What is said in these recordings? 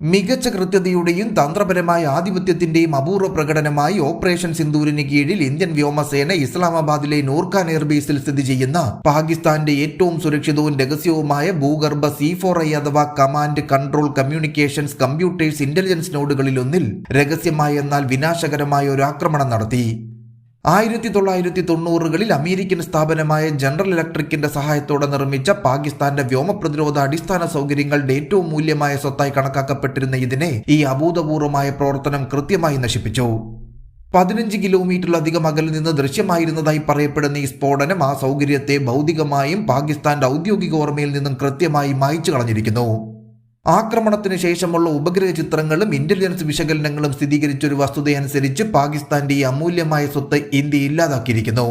മികച്ച കൃത്യതയുടെയും തന്ത്രപരമായ ആധിപത്യത്തിന്റെയും അപൂർവ പ്രകടനമായി ഓപ്പറേഷൻ സിന്ദൂരിന് കീഴിൽ ഇന്ത്യൻ വ്യോമസേന ഇസ്ലാമാബാദിലെ നൂർഖാൻ എയർബേസിൽ സ്ഥിതി ചെയ്യുന്ന പാകിസ്ഥാന്റെ ഏറ്റവും സുരക്ഷിതവും രഹസ്യവുമായ ഭൂഗർഭ സി ഫോർ ഐ അഥവാ command control communications computers intelligence നോഡുകളിലൊന്നിൽ രഹസ്യമായ എന്നാൽ വിനാശകരമായ ഒരു ആക്രമണം നടത്തി. ആയിരത്തി തൊള്ളായിരത്തി തൊണ്ണൂറുകളിൽ അമേരിക്കൻ സ്ഥാപനമായ ജനറൽ ഇലക്ട്രിക്കിന്റെ സഹായത്തോടെ നിർമ്മിച്ച പാകിസ്ഥാന്റെ വ്യോമ പ്രതിരോധ അടിസ്ഥാന സൗകര്യങ്ങളുടെ ഏറ്റവും മൂല്യമായ സ്വത്തായി കണക്കാക്കപ്പെട്ടിരുന്ന ഇതിനെ ഈ അഭൂതപൂർവമായ പ്രവർത്തനം കൃത്യമായി നശിപ്പിച്ചു. പതിനഞ്ച് കിലോമീറ്ററിലധികം അകലിൽ നിന്ന് ദൃശ്യമായിരുന്നതായി പറയപ്പെടുന്ന ഈ സ്ഫോടനം ആ സൗകര്യത്തെ ഭൗതികമായും പാകിസ്ഥാന്റെ ഔദ്യോഗിക ഓർമ്മയിൽ നിന്നും കൃത്യമായി മായ്ച്ചു കളഞ്ഞിരിക്കുന്നു. ആക്രമണത്തിന് ശേഷമുള്ള ഉപഗ്രഹ ചിത്രങ്ങളും ഇന്റലിജൻസ് വിശകലനങ്ങളും സ്ഥിരീകരിച്ച ഒരു വസ്തുതയനുസരിച്ച് പാകിസ്ഥാന്റെ ഈ അമൂല്യമായ സ്വത്ത് ഇന്ത്യ ഇല്ലാതാക്കിയിരിക്കുന്നു.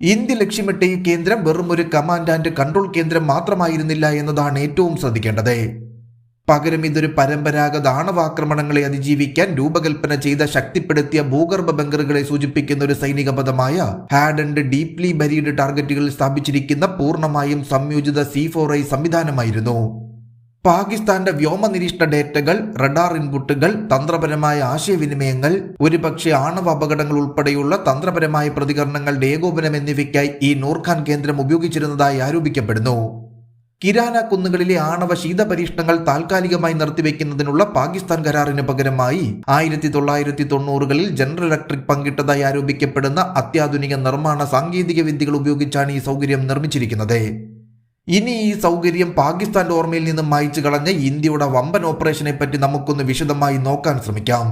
ഇന്ത്യ ലക്ഷ്യമിട്ട ഈ കേന്ദ്രം വെറും ഒരു കമാൻഡ് ആൻഡ് കൺട്രോൾ കേന്ദ്രം മാത്രമായിരുന്നില്ല എന്നതാണ് ഏറ്റവും ശ്രദ്ധിക്കേണ്ടത്. പകരം ഇതൊരു പരമ്പരാഗത ആണവാക്രമണങ്ങളെ അതിജീവിക്കാൻ രൂപകൽപ്പന ചെയ്ത ശക്തിപ്പെടുത്തിയ ഭൂഗർഭ ബങ്കറുകളെ സൂചിപ്പിക്കുന്ന ഒരു സൈനിക പദമായ ഹാഡ് ആൻഡ് ഡീപ്ലി ബരീഡ് ടാർഗറ്റുകളിൽ സ്ഥാപിച്ചിരിക്കുന്ന പൂർണമായും സംയോജിത സി ഫോർ ഐ സംവിധാനമായിരുന്നു. പാകിസ്ഥാന്റെ വ്യോമ നിരീക്ഷണ ഡേറ്റകൾ റഡാർ ഇൻപുട്ടുകൾ തന്ത്രപരമായ ആശയവിനിമയങ്ങൾ ഒരുപക്ഷെ ആണവ അപകടങ്ങൾ ഉൾപ്പെടെയുള്ള തന്ത്രപരമായ പ്രതികരണങ്ങളുടെ ഏകോപനം എന്നിവയ്ക്കായി ഈ നൂർഖാൻ കേന്ദ്രം ഉപയോഗിച്ചിരുന്നതായി ആരോപിക്കപ്പെടുന്നു. കിരാന കുന്നുകളിലെ ആണവ ശീത പരീക്ഷണങ്ങൾ താൽക്കാലികമായി നിർത്തിവെക്കുന്നതിനുള്ള പാകിസ്ഥാൻ കരാറിന് പകരമായി ആയിരത്തി തൊള്ളായിരത്തി തൊണ്ണൂറുകളിൽ ജനറൽ ഇലക്ട്രിക് പങ്കിട്ടതായി ആരോപിക്കപ്പെടുന്ന അത്യാധുനിക നിർമ്മാണ സാങ്കേതിക വിദ്യകൾ ഉപയോഗിച്ചാണ് ഈ സൗകര്യം നിർമ്മിച്ചിരിക്കുന്നത്. ഇനി ഈ സൗകര്യം പാകിസ്ഥാന്റെ ഓർമ്മയിൽ നിന്ന് മായ്ച്ചു കളഞ്ഞ ഇന്ത്യയുടെ വമ്പൻ ഓപ്പറേഷനെ പറ്റി നമുക്കൊന്ന് വിശദമായി നോക്കാൻ ശ്രമിക്കാം.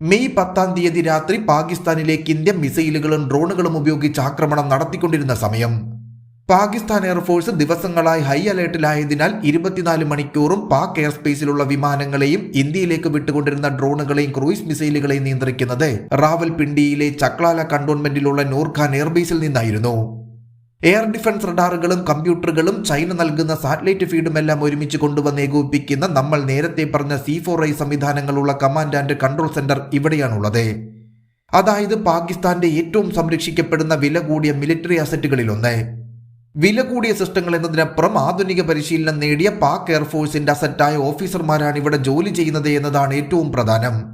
മെയ് പത്താം തീയതി രാത്രി പാകിസ്ഥാനിലേക്ക് ഇന്ത്യ മിസൈലുകളും ഡ്രോണുകളും ഉപയോഗിച്ച് ആക്രമണം നടത്തിക്കൊണ്ടിരുന്ന സമയം. പാകിസ്ഥാൻ എയർഫോഴ്സ് ദിവസങ്ങളായി ഹൈ അലേർട്ടിലായതിനാൽ ഇരുപത്തിനാല് മണിക്കൂറും പാക് എയർ സ്പേസിലുള്ള വിമാനങ്ങളെയും ഇന്ത്യയിലേക്ക് വിട്ടുകൊണ്ടിരുന്ന ഡ്രോണുകളെയും ക്രൂയിസ് മിസൈലുകളെയും നിയന്ത്രിക്കുന്നത് റാവൽപിണ്ടിയിലെ ചക്ലാല കണ്ടോൺമെന്റിലുള്ള നൂർഖാൻ എയർബേസിൽ നിന്നായിരുന്നു. എയർ ഡിഫൻസ് റഡാറുകളും കമ്പ്യൂട്ടറുകളും ചൈന നൽകുന്ന സാറ്റലൈറ്റ് ഫീഡും എല്ലാം ഒരുമിച്ച് കൊണ്ടുവന്ന് ഏകോപിപ്പിക്കുന്ന നമ്മൾ നേരത്തെ പറഞ്ഞ സി ഫോർ ഐ സംവിധാനങ്ങളുള്ള കമാൻഡ് ആൻഡ് കൺട്രോൾ സെന്റർ ഇവിടെയാണുള്ളത്. അതായത് പാകിസ്ഥാന്റെ ഏറ്റവും സംരക്ഷിക്കപ്പെടുന്ന വില കൂടിയ മിലിറ്ററി അസറ്റുകളിലൊന്ന്. വില കൂടിയ സിസ്റ്റങ്ങൾ എന്നതിനപ്പുറം ആധുനിക പരിശീലനം നേടിയ പാക് എയർഫോഴ്സിന്റെ അസറ്റായ ഓഫീസർമാരാണ് ഇവിടെ ജോലി ചെയ്യുന്നത് എന്നതാണ് ഏറ്റവും പ്രധാനം.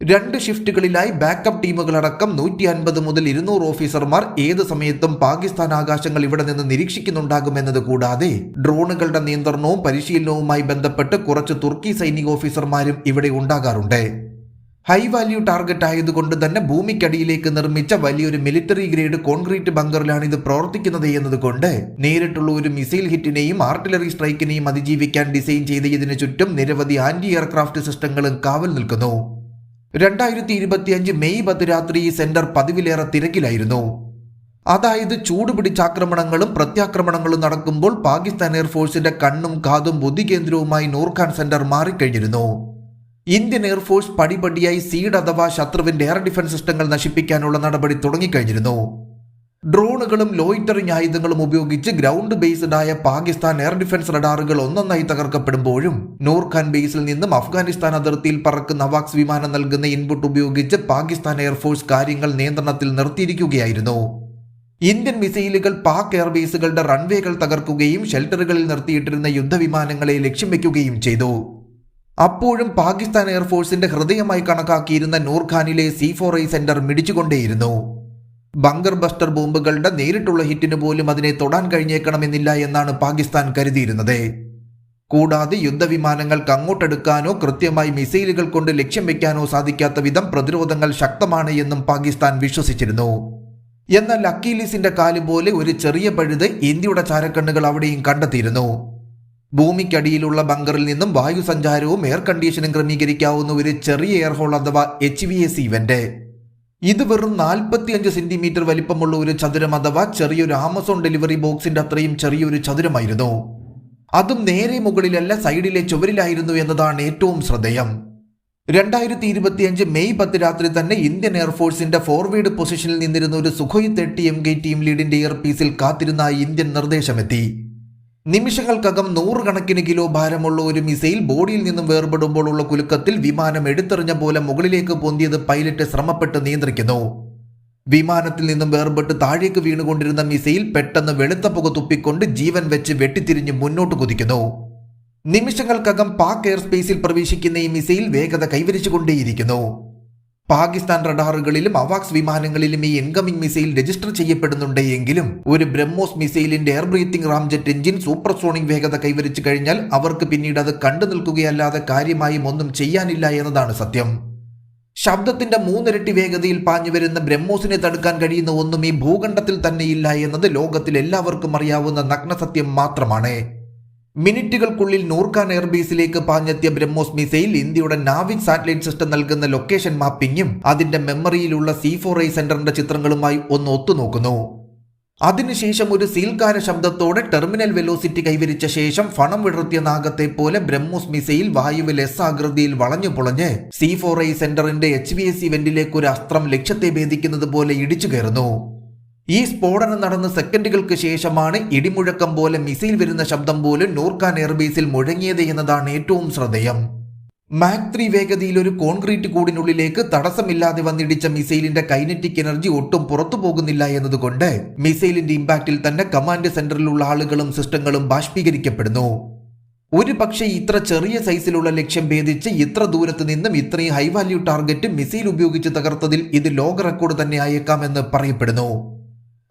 രണ്ട് ഷിഫ്റ്റുകളിലായി ബാക്കപ്പ് ടീമുകളടക്കം നൂറ്റി അൻപത് മുതൽ ഇരുന്നൂറ് ഓഫീസർമാർ ഏത് സമയത്തും പാകിസ്ഥാൻ ആകാശങ്ങൾ ഇവിടെ നിന്ന് നിരീക്ഷിക്കുന്നുണ്ടാകുമെന്നത് കൂടാതെ ഡ്രോണുകളുടെ നിയന്ത്രണവും പരിശീലനവുമായി ബന്ധപ്പെട്ട് കുറച്ച് തുർക്കി സൈനിക ഓഫീസർമാരും ഇവിടെ ഉണ്ടാകാറുണ്ട്. ഹൈ വാല്യൂ ടാർഗറ്റ് ആയതുകൊണ്ട് തന്നെ ഭൂമിക്കടിയിലേക്ക് നിർമ്മിച്ച വലിയൊരു മിലിറ്ററി ഗ്രേഡ് കോൺക്രീറ്റ് ബങ്കറിലാണ് ഇത് പ്രവർത്തിക്കുന്നത് എന്നതുകൊണ്ട് നേരിട്ടുള്ള ഒരു മിസൈൽ ഹിറ്റിനെയും ആർട്ടിലറി സ്ട്രൈക്കിനെയും അതിജീവിക്കാൻ ഡിസൈൻ ചെയ്ത ഇതിനു ചുറ്റും നിരവധി ആന്റി എയർക്രാഫ്റ്റ് സിസ്റ്റങ്ങളും കാവൽ നിൽക്കുന്നു. രണ്ടായിരത്തി ഇരുപത്തിയഞ്ച് മെയ് പത്ത് രാത്രി ഈ സെന്റർ പതിവിലേറെ തിരക്കിലായിരുന്നു. അതായത് ചൂടുപിടിച്ച ആക്രമണങ്ങളും പ്രത്യാക്രമണങ്ങളും നടക്കുമ്പോൾ പാകിസ്ഥാൻ എയർഫോഴ്സിന്റെ കണ്ണും കാതും ബുദ്ധികേന്ദ്രവുമായി നൂർഖാൻ സെന്റർ മാറിക്കഴിഞ്ഞിരുന്നു. ഇന്ത്യൻ എയർഫോഴ്സ് പടിപടിയായി സീഡ് അഥവാ ശത്രുവിന്റെ എയർ ഡിഫൻസ് സിസ്റ്റങ്ങൾ നശിപ്പിക്കാനുള്ള നടപടി തുടങ്ങിക്കഴിഞ്ഞിരുന്നു. ഡ്രോണുകളും ലോയിറ്ററിംഗ് ആയുധങ്ങളും ഉപയോഗിച്ച് ഗ്രൗണ്ട് ബേസ്ഡ് ആയ പാകിസ്ഥാൻ എയർ ഡിഫൻസ് റഡാറുകൾ ഒന്നൊന്നായി തകർക്കപ്പെടുമ്പോഴും നൂർഖാൻ ബേസിൽ നിന്നും അഫ്ഗാനിസ്ഥാൻ അതിർത്തിയിൽ പറക്കുന്ന വാക്സ് വിമാനം നൽകുന്ന ഇൻപുട്ട് ഉപയോഗിച്ച് പാകിസ്ഥാൻ എയർഫോഴ്സ് കാര്യങ്ങൾ നിയന്ത്രണത്തിൽ നിർത്തിയിരിക്കുകയായിരുന്നു. ഇന്ത്യൻ മിസൈലുകൾ പാക് എയർബേസുകളുടെ റൺവേകൾ തകർക്കുകയും ഷെൽട്ടറുകളിൽ നിർത്തിയിട്ടിരുന്ന യുദ്ധവിമാനങ്ങളെ ലക്ഷ്യം വയ്ക്കുകയും ചെയ്തു. അപ്പോഴും പാകിസ്ഥാൻ എയർഫോഴ്സിന്റെ ഹൃദയമായി കണക്കാക്കിയിരുന്ന നൂർഖാനിലെ സി ഫോർ ഐ സെന്റർ മിടിച്ചുകൊണ്ടേയിരുന്നു. ബങ്കർ ബസ്റ്റർ ബോംബുകളുടെ നേരിട്ടുള്ള ഹിറ്റിന് പോലും അതിനെ തൊടാൻ കഴിഞ്ഞേക്കണമെന്നില്ല എന്നാണ് പാകിസ്ഥാൻ കരുതിയിരുന്നത്. കൂടാതെ യുദ്ധവിമാനങ്ങൾക്ക് അങ്ങോട്ടെടുക്കാനോ കൃത്യമായി മിസൈലുകൾ കൊണ്ട് ലക്ഷ്യം വെക്കാനോ സാധിക്കാത്ത വിധം പ്രതിരോധങ്ങൾ ശക്തമാണ് എന്നും പാകിസ്ഥാൻ വിശ്വസിച്ചിരുന്നു. എന്നാൽ അക്കീലിസിന്റെ കാൽ പോലെ ഒരു ചെറിയ പഴുത് ഇന്ത്യയുടെ ചാരക്കണ്ണുകൾ അവിടെയും കണ്ടെത്തിയിരുന്നു. ഭൂമിക്കടിയിലുള്ള ബങ്കറിൽ നിന്നും വായു സഞ്ചാരവും എയർ കണ്ടീഷനും ക്രമീകരിക്കാവുന്ന ഒരു ചെറിയ എയർഹോൾ അഥവാ എച്ച് വി എസ് ഇവന്റ് ഇത് വെറും നാൽപ്പത്തിയഞ്ച് സെന്റിമീറ്റർ വലിപ്പമുള്ള ഒരു ചതുരം അഥവാ ചെറിയൊരു ആമസോൺ ഡെലിവറി ബോക്സിന്റെ അത്രയും ചെറിയൊരു ചതുരമായിരുന്നു. അതും നേരെ മുകളിലല്ല സൈഡിലെ ചുവരിലായിരുന്നു എന്നതാണ് ഏറ്റവും ശ്രദ്ധേയം. രണ്ടായിരത്തി ഇരുപത്തിയഞ്ച് മെയ് പത്ത് രാത്രി തന്നെ ഇന്ത്യൻ എയർഫോഴ്സിന്റെ ഫോർവേഡ് പൊസിഷനിൽ നിന്നിരുന്ന ഒരു Sukhoi thirty M K team ലീഡിന്റെ air പീസിൽ കാത്തിരുന്ന ഇന്ത്യൻ നിർദ്ദേശമെത്തി. നിമിഷങ്ങൾക്കകം നൂറുകണക്കിന് കിലോ ഭാരമുള്ള ഒരു മിസൈൽ ബോഡിയിൽ നിന്നും വേർപെടുമ്പോൾ ഉള്ള കുലുക്കത്തിൽ വിമാനം എടുത്തെറിഞ്ഞ പോലെ മുകളിലേക്ക് പൊന്തിയത് പൈലറ്റ് ശ്രമപ്പെട്ട് നിയന്ത്രിക്കുന്നു. വിമാനത്തിൽ നിന്നും വേർപെട്ട് താഴേക്ക് വീണുകൊണ്ടിരുന്ന മിസൈൽ പെട്ടെന്ന് വെളുത്ത പുക തുപ്പിക്കൊണ്ട് ജീവൻ വെച്ച് വെട്ടിത്തിരിഞ്ഞ് മുന്നോട്ട് കുതിക്കുന്നു. നിമിഷങ്ങൾക്കകം പാക് എയർ സ്പേസിൽ പ്രവേശിക്കുന്ന ഈ മിസൈൽ വേഗത കൈവരിച്ചുകൊണ്ടേയിരിക്കുന്നു. പാകിസ്ഥാൻ റഡാറുകളിലും അവാക്സ് വിമാനങ്ങളിലും ഈ ഇൻകമിംഗ് മിസൈൽ രജിസ്റ്റർ ചെയ്യപ്പെടുന്നുണ്ട് എങ്കിലും ഒരു BrahMos മിസൈലിന്റെ air breathing ramjet engine supersonic വേഗത കൈവരിച്ചു കഴിഞ്ഞാൽ അവർക്ക് പിന്നീട് അത് കണ്ടു നിൽക്കുകയല്ലാതെ കാര്യമായും ഒന്നും ചെയ്യാനില്ല എന്നതാണ് സത്യം. ശബ്ദത്തിന്റെ മൂന്നിരട്ടി വേഗതയിൽ പാഞ്ഞു വരുന്ന ബ്രഹ്മോസിനെ തടുക്കാൻ കഴിയുന്ന ഒന്നും ഈ ഭൂഖണ്ഡത്തിൽ തന്നെയില്ല എന്നത് ലോകത്തിൽ എല്ലാവർക്കും അറിയാവുന്ന നഗ്നസത്യം മാത്രമാണ്. മിനിറ്റുകൾക്കുള്ളിൽ നൂർഖാൻ എയർബേസിലേക്ക് പാഞ്ഞെത്തിയ ബ്രഹ്മോസ് മിസൈൽ ഇന്ത്യയുടെ നാവിക് സാറ്റലൈറ്റ് സിസ്റ്റം നൽകുന്ന ലൊക്കേഷൻ മാപ്പിംഗും അതിന്റെ മെമ്മറിയിലുള്ള സി ഫോർ ഐ സെന്ററിന്റെ ചിത്രങ്ങളുമായി ഒന്ന് ഒത്തുനോക്കുന്നു. അതിനുശേഷം ഒരു സീൽക്കാര ശബ്ദത്തോടെ ടെർമിനൽ വെലോസിറ്റി കൈവരിച്ച ശേഷം ഫണം വിടർത്തിയ നാഗത്തെ പോലെ ബ്രഹ്മോസ് മിസൈൽ വായുവിൽ എസ് ആകൃതിയിൽ വളഞ്ഞു പൊളഞ്ഞ് സി ഫോർ ഐ സെന്ററിന്റെ എച്ച് വി എസ് ഇവന്റിലേക്ക് ഒരു അസ്ത്രം ലക്ഷ്യത്തെ ഭേദിക്കുന്നത് പോലെ ഇടിച്ചു കയറുന്നു. ഈ സ്ഫോടനം നടന്ന സെക്കൻഡുകൾക്ക് ശേഷമാണ് ഇടിമുഴക്കം പോലെ മിസൈൽ വരുന്ന ശബ്ദം പോലും നൂർഖാൻ എയർബേസിൽ മുഴങ്ങിയത് എന്നതാണ് ഏറ്റവും ശ്രദ്ധേയം. മാക് ത്രീ വേഗതയിൽ ഒരു കോൺക്രീറ്റ് കൂടിനുള്ളിലേക്ക് തടസ്സമില്ലാതെ വന്നിടിച്ച മിസൈലിന്റെ കൈനറ്റിക് എനർജി ഒട്ടും പുറത്തു പോകുന്നില്ല എന്നതുകൊണ്ട് മിസൈലിന്റെ ഇമ്പാക്റ്റിൽ തന്നെ കമാൻഡ് സെന്ററിലുള്ള ആളുകളും സിസ്റ്റങ്ങളും ബാഷ്പീകരിക്കപ്പെടുന്നു. ഒരു പക്ഷേ ഇത്ര ചെറിയ സൈസിലുള്ള ലക്ഷ്യം ഭേദിച്ച് ഇത്ര ദൂരത്ത് നിന്നും ഇത്രയും ഹൈ വാല്യൂ ടാർഗറ്റ് മിസൈൽ ഉപയോഗിച്ച് തകർത്തതിൽ ഇത് ലോക റെക്കോർഡ് തന്നെ ആയേക്കാമെന്ന് പറയപ്പെടുന്നു.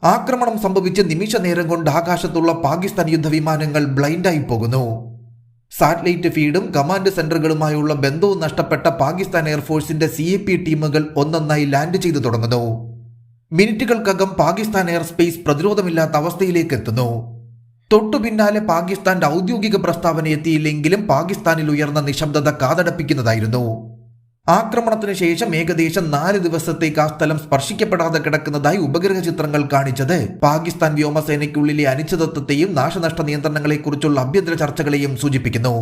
ആക്രമണം സംഭവിച്ച നിമിഷ നേരം കൊണ്ട് ആകാശത്തുള്ള പാകിസ്ഥാൻ യുദ്ധവിമാനങ്ങൾ ബ്ലൈൻഡായി പോകുന്നു. സാറ്റലൈറ്റ് ഫീഡും കമാൻഡ് സെന്ററുകളുമായുള്ള ബന്ധവും നഷ്ടപ്പെട്ട പാകിസ്ഥാൻ എയർഫോഴ്സിന്റെ സി എ പി ടീമുകൾ ഒന്നൊന്നായി ലാൻഡ് ചെയ്തു തുടങ്ങുന്നു. മിനിറ്റുകൾക്കകം പാകിസ്ഥാൻ എയർ സ്പേസ് പ്രതിരോധമില്ലാത്ത അവസ്ഥയിലേക്ക് എത്തുന്നു. തൊട്ടു പിന്നാലെ പാകിസ്ഥാന്റെ ഔദ്യോഗിക പ്രസ്താവന എത്തിയില്ലെങ്കിലും പാകിസ്ഥാനിൽ ഉയർന്ന നിശബ്ദത കാതടപ്പിക്കുന്നതായിരുന്നു. ആക്രമണത്തിന് ശേഷം ഏകദേശം നാല് ദിവസത്തേക്ക് ആ സ്ഥലം സ്പർശിക്കപ്പെടാതെ കിടക്കുന്നതായി ഉപഗ്രഹ ചിത്രങ്ങൾ കാണിച്ചത്. പാകിസ്ഥാൻ വ്യോമസേനയ്ക്കുള്ളിലെ അനിശ്ചിതത്വത്തെയും നാശനഷ്ട നിയന്ത്രണങ്ങളെക്കുറിച്ചുള്ള അഭ്യന്തര ചർച്ചകളെയും സൂചിപ്പിക്കുന്നു.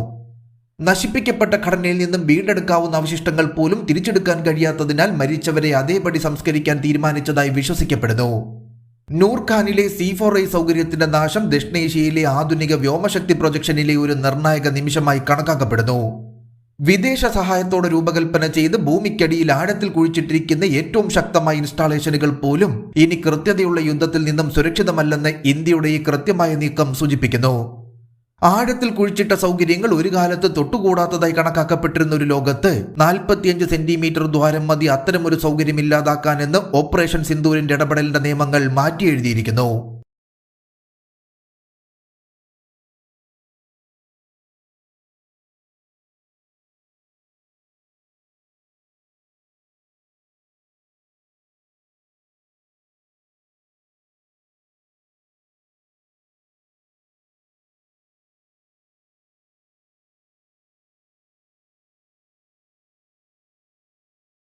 നശിപ്പിക്കപ്പെട്ട ഘടനയിൽ നിന്നും വീണ്ടെടുക്കാവുന്ന അവശിഷ്ടങ്ങൾ പോലും തിരിച്ചെടുക്കാൻ കഴിയാത്തതിനാൽ മരിച്ചവരെ അതേപടി സംസ്കരിക്കാൻ തീരുമാനിച്ചതായി വിശ്വസിക്കപ്പെടുന്നു. നൂർഖാനിലെ സി ഫോർ ഐ സൗകര്യത്തിന്റെ നാശം ദക്ഷിണേഷ്യയിലെ ആധുനിക വ്യോമശക്തി പ്രൊജക്ഷനിലെ ഒരു നിർണായക നിമിഷമായി കണക്കാക്കപ്പെടുന്നു. വിദേശ സഹായത്തോടെ രൂപകൽപ്പന ചെയ്ത് ഭൂമിക്കടിയിൽ ആഴത്തിൽ കുഴിച്ചിട്ടിരിക്കുന്ന ഏറ്റവും ശക്തമായ ഇൻസ്റ്റാളേഷനുകൾ പോലും ഇനി കൃത്യതയുള്ള യുദ്ധത്തിൽ നിന്നും സുരക്ഷിതമല്ലെന്ന് ഇന്ത്യയുടെ ഈ കൃത്യമായ നീക്കം സൂചിപ്പിക്കുന്നു. ആഴത്തിൽ കുഴിച്ചിട്ട സൗകര്യങ്ങൾ ഒരു കാലത്ത് തൊട്ടുകൂടാത്തതായി കണക്കാക്കപ്പെട്ടിരുന്ന ഒരു ലോകത്ത് നാൽപ്പത്തിയഞ്ച് സെന്റിമീറ്റർ ദ്വാരം മതി അത്തരമൊരു സൗകര്യം ഇല്ലാതാക്കാനെന്ന് ഓപ്പറേഷൻ സിന്ധൂരിന്റെ ഇടപെടലിന്റെ നിയമങ്ങൾ മാറ്റി എഴുതിയിരിക്കുന്നു